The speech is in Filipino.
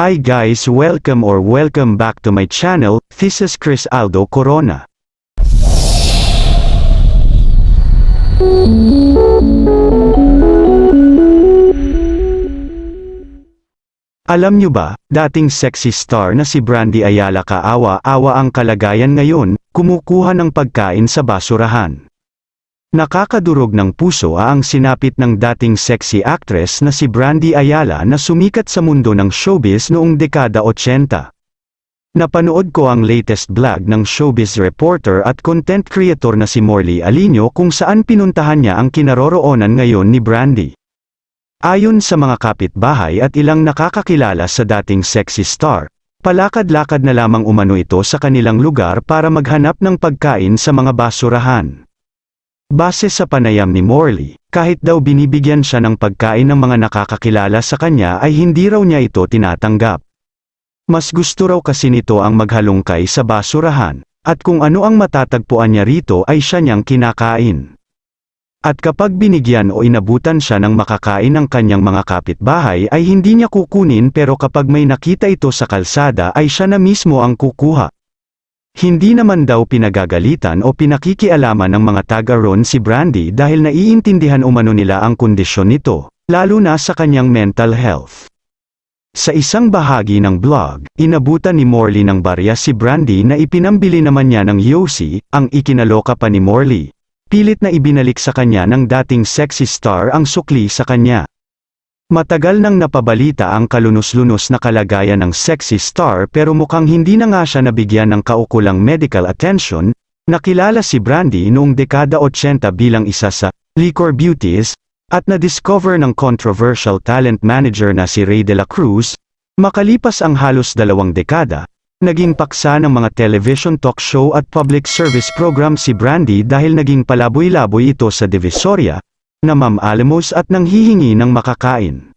Hi guys welcome or welcome back to my channel, this is Chris Aldo Corona. Alam nyo ba, dating sexy star na si Brandy Ayala kaawa-awa ang kalagayan ngayon, kumukuha ng pagkain sa basurahan. Nakakadurog ng puso ang sinapit ng dating sexy actress na si Brandy Ayala na sumikat sa mundo ng showbiz noong dekada 80. Napanood ko ang latest vlog ng showbiz reporter at content creator na si Morley Alino kung saan pinuntahan niya ang kinaroroonan ngayon ni Brandy. Ayon sa mga kapitbahay at ilang nakakakilala sa dating sexy star, palakad-lakad na lamang umano ito sa kanilang lugar para maghanap ng pagkain sa mga basurahan. Base sa panayam ni Morley, kahit daw binibigyan siya ng pagkain ng mga nakakakilala sa kanya ay hindi raw niya ito tinatanggap. Mas gusto raw kasi nito ang maghalongkay sa basurahan, at kung ano ang matatagpuan niya rito ay siya niyang kinakain. At kapag binigyan o inabutan siya ng makakain ng kanyang mga kapitbahay ay hindi niya kukunin pero kapag may nakita ito sa kalsada ay siya na mismo ang kukuha. Hindi naman daw pinagagalitan o pinakikialaman ng mga taga ron si Brandy dahil naiintindihan umano nila ang kondisyon nito, lalo na sa kanyang mental health. Sa isang bahagi ng blog, inabutan ni Morley ng barya si Brandy na ipinambili naman niya ng Yossi, ang ikinaloka pa ni Morley. Pilit na ibinalik sa kanya ng dating sexy star ang sukli sa kanya. Matagal nang napabalita ang kalunos-lunos na kalagayan ng sexy star pero mukhang hindi na nga siya nabigyan ng kaukulang medical attention, nakilala si Brandy noong dekada 80 bilang isa sa liquor beauties, at na-discover ng controversial talent manager na si Ray de la Cruz, makalipas ang halos dalawang dekada, naging paksa ng mga television talk show at public service program si Brandy dahil naging palaboy-laboy ito sa Divisoria, na Ma'am Alamos at nanghihingi ng makakain.